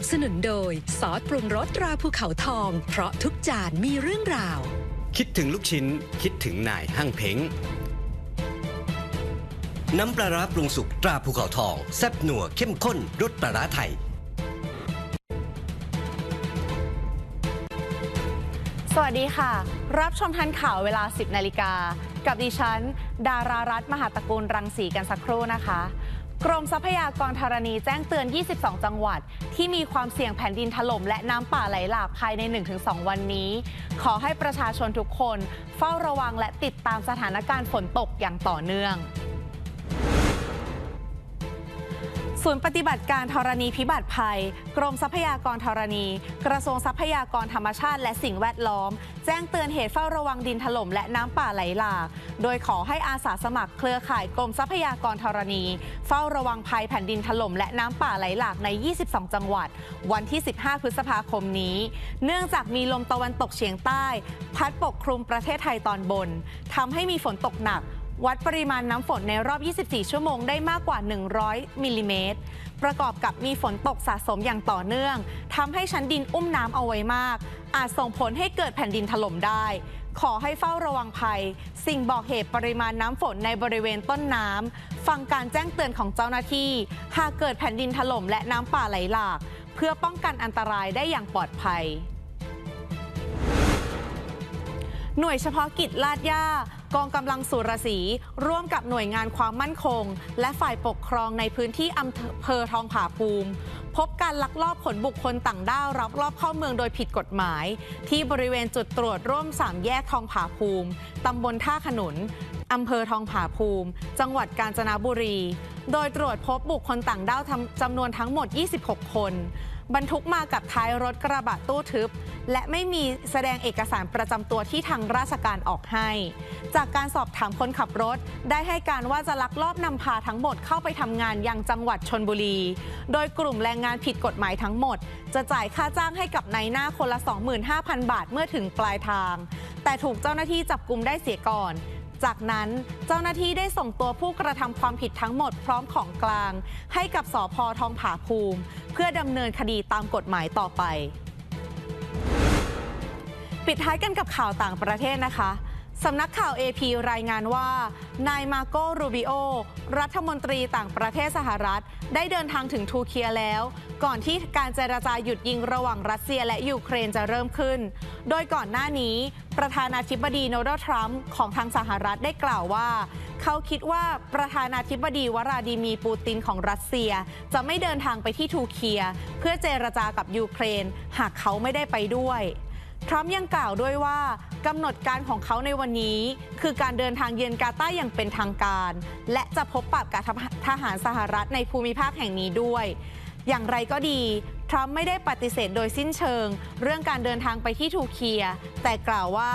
บสนุนโดยซอสปรุงรสตราภูเขาทอง เพราะทุกจานมีเรื่องราว คิดถึงลูกชิ้น คิดถึงนายห้างเพ้งน้ำปลาร้าปรุงสุกตราภูเขาทอง แซ่บนัวเข้มข้นรสปลาร้าไทย สวัสดีค่ะ รับชมทันข่าวเวลา 10 นาฬิกา กับดิฉัน ดารารัตน์มหาตระกูลรังสีกันสักครู่นะคะ กรมทรัพยากรธรณีแจ้งเตือน 22 จังหวัด ที่มีความเสี่ยงแผ่นดินถล่มและน้ำป่าไหลหลากภายใน 1-2 วันนี้ ขอให้ประชาชนทุกคน เฝ้าระวังและติดตามสถานการณ์ฝนตกอย่างต่อเนื่อง ศูนย์ปฏิบัติการธรณีพิบัติภัย กรมทรัพยากรธรณี กระทรวงทรัพยากรธรรมชาติและสิ่งแวดล้อม แจ้งเตือนเหตุเฝ้าระวังดินถล่มและน้ำป่าไหลหลาก โดยขอให้อาสาสมัครเครือข่ายกรมทรัพยากรธรณี เฝ้าระวังภัยแผ่นดินถล่มและน้ำป่าไหลหลากใน 22 จังหวัด วันที่ 15 พฤษภาคมนี้ เนื่องจากมีลมตะวันตกเฉียงใต้ พัดปกคลุมประเทศไทยตอนบนทำให้มีฝนตกหนัก วัดปริมาณน้ำฝนในรอบ 24 ชั่วโมงได้มากกว่า 100มิลลิเมตร ประกอบกับมีฝนตกสะสมอย่างต่อเนื่องทำให้ชั้นดินอุ้มน้ำเอาไว้มาก อาจส่งผลให้เกิดแผ่นดินถล่มได้ ขอให้เฝ้าระวังภัย สิ่งบอกเหตุปริมาณน้ำฝนในบริเวณต้นน้ำฟังการแจ้งเตือนของเจ้าหน้าที่ หากเกิดแผ่นดินถล่มและน้ำป่าไหลหลาก เพื่อป้องกันอันตรายได้อย่างปลอดภัยหน่วยเฉพาะกิจลาดย่า กองกำลังสุรศรีร่วมกับหน่วยงานความมั่นคง และฝ่ายปกครองในพื้นที่อำเภอทองผาภูมิ พบการลักลอบขนบุคคลต่างด้าวรับรอบเข้าเมืองโดยผิดกฎหมาย ที่บริเวณจุดตรวจร่วมสามแยกทองผาภูมิตำบลท่าขนุนอำเภอทองผาภูมิ จังหวัดกาญจนบุรี โดยตรวจพบบุคคลต่างด้าวจำนวนทั้งหมด 26 คน บรรทุกมากับท้ายรถกระบะตู้ทึบ และไม่มีแสดงเอกสารประจำตัวที่ทางราชการออกให้ จากการสอบถามคนขับรถ ได้ให้การว่าจะลักลอบนำพาทั้งหมดเข้าไปทำงานยังจังหวัดชนบุรี โดยกลุ่มแรงงานผิดกฎหมายทั้งหมด จะจ่ายค่าจ้างให้กับนายหน้าคนละ 25,000 บาทเมื่อถึงปลายทาง แต่ถูกเจ้าหน้าที่จับกลุมได้เสียก่อน จากนั้นเจ้าหน้าที่ได้ส่งตัวผู้กระทำความผิดทั้งหมดพร้อมของกลาง ให้กับสอพอทองผาภูมิ เพื่อดำเนินคดีตามกฎหมายต่อไป ปิดท้ายกันกับข่าวต่างประเทศนะคะ สำนักข่าว AP รายงานว่า นายมาโกรูบิโอ รัฐมนตรีต่างประเทศสหรัฐ ได้เดินทางถึงทูเคียแล้ว ก่อนที่การเจรจาหยุดยิงระหว่างรัสเซียและยูเครนจะเริ่มขึ้น โดยก่อนหน้านี้ ประธานาธิบดีโดนัลด์ทรัมป์ของทางสหรัฐได้กล่าวว่า เขาคิดว่าประธานาธิบดีวราดิมีปูตินของรัสเซีย จะไม่เดินทางไปที่ทูเคีย เพื่อเจรจากับยูเครน หากเขาไม่ได้ไปด้วยทรัมป์ยังกล่าวด้วยว่า กำหนดการของเขาในวันนี้ คือการเดินทางเยือนกาตาร์อย่างเป็นทางการ และจะพบปะกับทหารสหรัฐในภูมิภาคแห่งนี้ด้วย อย่างไรก็ดี ทรัมป์ไม่ได้ปฏิเสธโดยสิ้นเชิง เรื่องการเดินทางไปที่ทูเคีย แต่กล่าวว่า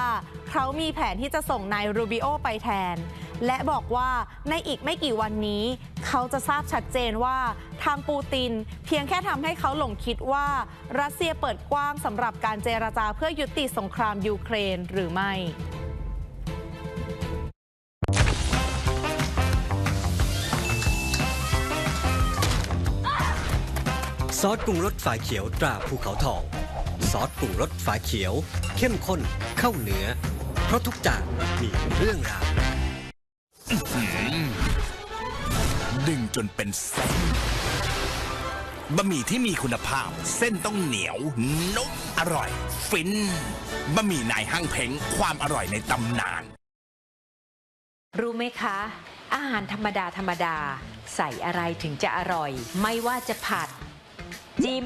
เขามีแผนที่จะส่งนายรูบิโอไปแทน และบอกว่าในอีกไม่กี่วันนี้ เขาจะทราบชัดเจนว่าทางปูติน เพียงแค่ทำให้เขาหลงคิดว่า รัสเซียเปิดกว้างสำหรับการเจรจาเพื่อยุติสงครามยูเครนหรือไม่ซอสปรุงรสฝาเขียวตราภูเขาทอง ซอสปรุงรสฝาเขียว เข้มข้นเข้าเนื้อ เพราะทุกจานมีเรื่องราว ดึงจนเป็นเส้นบะหมี่ที่มีคุณภาพ เส้นต้องเหนียว นุ่ม อร่อย ฟินบะหมี่นายห้างเพ้งความอร่อยในตำนาน รู้ไหมคะ อาหารธรรมดาธรรมดา ใส่อะไรถึงจะอร่อย ไม่ว่าจะผัด จิ้ม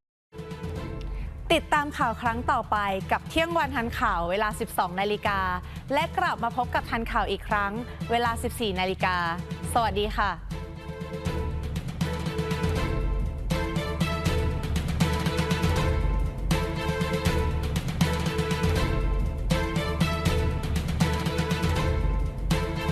ติดตามข่าวครั้งต่อไปกับเที่ยงวันทันข่าวเวลา 12 นาฬิกา และกลับมาพบกับทันข่าวอีกครั้ง เวลา 14 นาฬิกา สวัสดีค่ะ